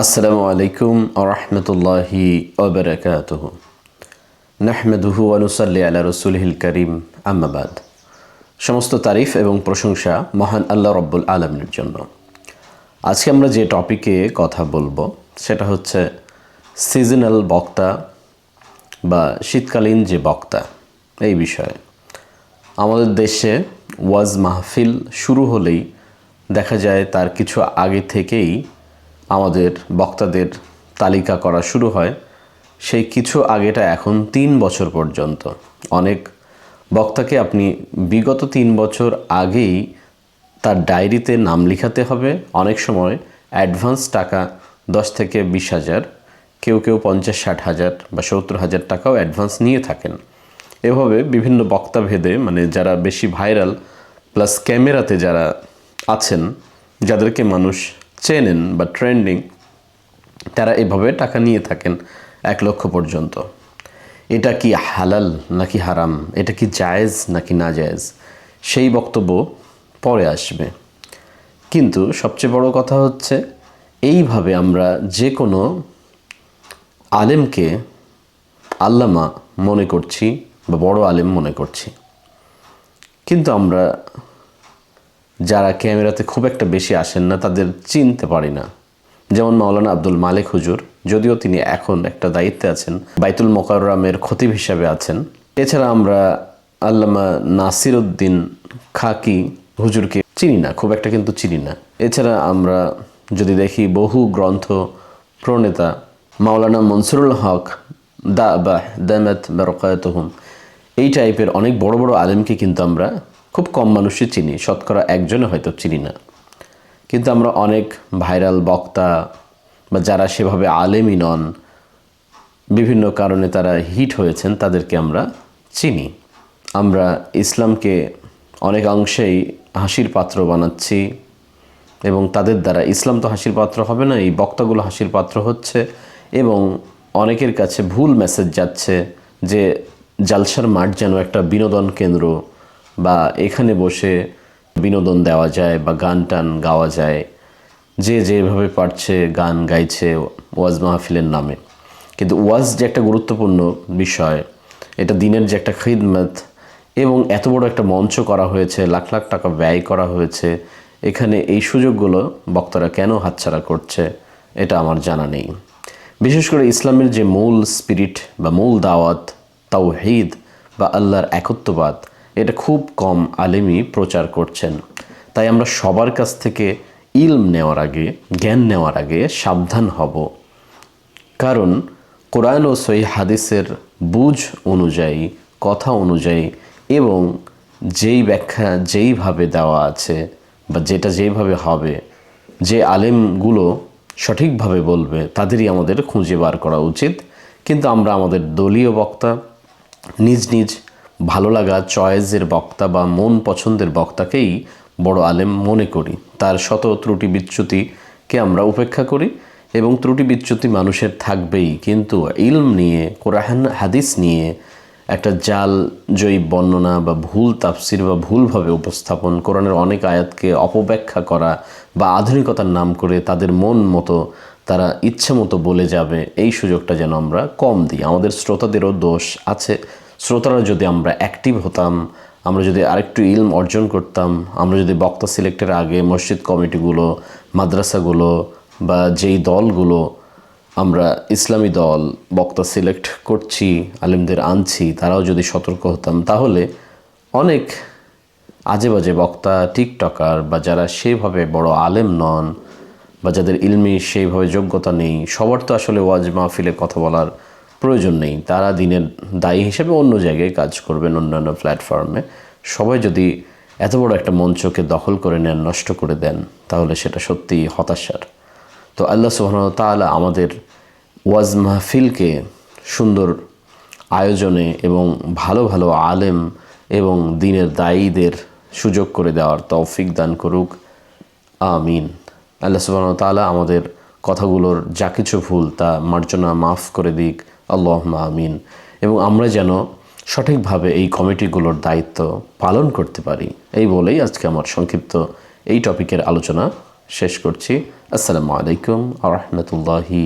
আসসালামু আলাইকুম আরহামতুল্লাহি ওবরাকাতুহু নাহমেদুহু অনুসাল্লি আলা রসুলহিল করিম আম্মাবাদ সমস্ত তারিফ এবং প্রশংসা মহান আল্লাহ রব্বুল আলমের জন্য। আজকে আমরা যে টপিকে কথা বলব, সেটা হচ্ছে সিজনাল বক্তা বা শীতকালীন যে বক্তা, এই বিষয়ে। আমাদের দেশে ওয়াজ মাহফিল শুরু হলেই দেখা যায় তার কিছু আগে থেকেই আমাদের বক্তাদের তালিকা করা শুরু হয়। সেই কিছু আগেটা এখন তিন বছর পর্যন্ত। অনেক বক্তাকে আপনি বিগত তিন বছর আগেই তার ডায়েরিতে নাম লিখাতে হবে। অনেক সময় অ্যাডভান্স টাকা দশ থেকে বিশ হাজার, কেউ কেউ পঞ্চাশ, ষাট হাজার বা সত্তর হাজার টাকাও অ্যাডভান্স নিয়ে থাকেন। এভাবে বিভিন্ন বক্তা ভেদে মানে যারা বেশি ভাইরাল, প্লাস ক্যামেরাতে যারা আছেন, যাদেরকে মানুষ চেনেন বা ট্রেন্ডিং, তারা এভাবে টাকা নিয়ে থাকেন এক লক্ষ পর্যন্ত। এটা কি হালাল নাকি হারাম? এটা কি জায়েজ নাকি না জায়েজ সেই বক্তব্য পরে আসবে। কিন্তু সবচেয়ে বড় কথা হচ্ছে, এইভাবে আমরা যে কোনো আলেমকে আল্লামা মনে করছি বা বড় আলেম মনে করছি। কিন্তু আমরা যারা ক্যামেরাতে খুব একটা বেশি আসেন না, তাদের চিনতে পারি না। যেমন মাওলানা আব্দুল মালিক হুজুর, যদিও তিনি এখন একটা দায়িত্বে আছেন, বাইতুল মোকাররামের খতিব হিসাবে আছেন। এছাড়া আমরা আল্লামা নাসির উদ্দিন খাকি হুজুরকে চিনি না, খুব একটা কিন্তু চিনি না। এছাড়া আমরা যদি দেখি বহু গ্রন্থ প্রণেতা মাওলানা মনসুরুল হক দা বা দামাত বারকায়াতহুম এই টাইপের অনেক বড় বড় আলেমকে কিন্তু আমরা খুব কম মানুষই চিনি, শতকরা একজনে হয়তো চিনি না। কিন্তু আমরা অনেক ভাইরাল বক্তা বা যারা সেভাবে আলেমই নন, বিভিন্ন কারণে তারা হিট হয়েছেন, তাদেরকে আমরা চিনি। আমরা ইসলামকে অনেক অংশেই হাসির পাত্র বানাচ্ছি এবং তাদের দ্বারা ইসলাম তো হাসির পাত্র হবে না, এই বক্তাগুলো হাসির পাত্র হচ্ছে এবং অনেকের কাছে ভুল মেসেজ যাচ্ছে যে জালসার মাঠ যেন একটা বিনোদন কেন্দ্র বা এখানে বসে বিনোদন দেওয়া যায় বা গান টান গাওয়া যায়, যে যেভাবে পারছে গান গাইছে ওয়াজ মাহফিলের নামে। কিন্তু ওয়াজ যে একটা গুরুত্বপূর্ণ বিষয়, এটা দিনের যে একটা খিদমত এবং এত বড় একটা মঞ্চ করা হয়েছে, লাখ লাখ টাকা ব্যয় করা হয়েছে, এখানে এই সুযোগগুলো বক্তারা কেন হাতছাড়া করছে, এটা আমার জানা নেই। বিশেষ করে ইসলামের যে মূল স্পিরিট বা মূল দাওয়াত তাও তাওহিদ বা আল্লাহর একত্ববাদ এটা খুব কম আলেমই প্রচার করছেন। তাই আমরা সবার কাছ থেকে ইলম নেওয়ার আগে, জ্ঞান নেওয়ার আগে সাবধান হব। কারণ কোরআন ও সই হাদিসের বুঝ অনুযায়ী, কথা অনুযায়ী এবং যেই ব্যাখ্যা যেইভাবে দেওয়া আছে বা যেটা যেইভাবে হবে, যে আলেমগুলো সঠিকভাবে বলবে, তাদেরই আমাদের খুঁজে বার করা উচিত। কিন্তু আমরা আমাদের দলীয় বক্তা নিজ নিজ ভালো লাগা চয়েসের বক্তা বা মন পছন্দের বক্তাকেই বড় আলেম মনে করি। তার শত ত্রুটি বিচ্যুতিকে আমরা উপেক্ষা করি এবং ত্রুটি বিচ্যুতি মানুষের থাকবেই। কিন্তু ইলম নিয়ে, কোরআন, হাদিস নিয়ে একটা জাল, জয়ী বর্ণনা বা ভুল তাফসির বা ভুলভাবে উপস্থাপন, কোরআনের অনেক আয়াতকে অপব্যাখ্যা করা বা আধুনিকতার নাম করে তাদের মন মতো তারা ইচ্ছে মতো বলে যাবে, এই সুযোগটা যেন আমরা কম দিই। আমাদের শ্রোতাদেরও দোষ আছে শ্রোতারা যদি আমরা অ্যাক্টিভ হতাম, আমরা যদি আরেকটু ইলম অর্জন করতাম, আমরা যদি বক্তা সিলেক্টের আগে মসজিদ কমিটিগুলো, মাদ্রাসাগুলো বা যেই দলগুলো আমরা ইসলামী দল বক্তা সিলেক্ট করছি, আলেমদের আনছি, তারাও যদি সতর্ক হতাম, তাহলে অনেক আজে বাজে বক্তা, টিকটকার বা যারা সেভাবে বড় আলেম নন বা যাদের ইলমি সেইভাবে যোগ্যতা নেই, সবার তো আসলে ওয়াজ মাহফিলে কথা বলার প্রয়োজন নেই। তারা দিনের দায়ী হিসেবে অন্য জায়গায় কাজ করবেন অন্যান্য প্ল্যাটফর্মে। সবাই যদি এত বড় একটা মঞ্চকে দখল করে নেন, নষ্ট করে দেন, তাহলে সেটা সত্যিই হতাশার। তো আল্লাহ তালা আমাদের ওয়াজ মাহফিলকে সুন্দর আয়োজনে এবং ভালো ভালো আলেম এবং দিনের দায়ীদের সুযোগ করে দেওয়ার তৌফিক দান করুক। আমিন। আল্লাহ সুবাহন তালা আমাদের কথাগুলোর যা কিছু ভুল তা মার্জনা মাফ করে দিক। আল্লাহ আমিন। এবং আমরা যেন সঠিকভাবে এই কমিটিগুলোর দায়িত্ব পালন করতে পারি। এই বলেই আজকে আমার সংক্ষিপ্ত এই টপিকের আলোচনা শেষ করছি। আসসালামু আলাইকুম আ রহমতুল্লাহি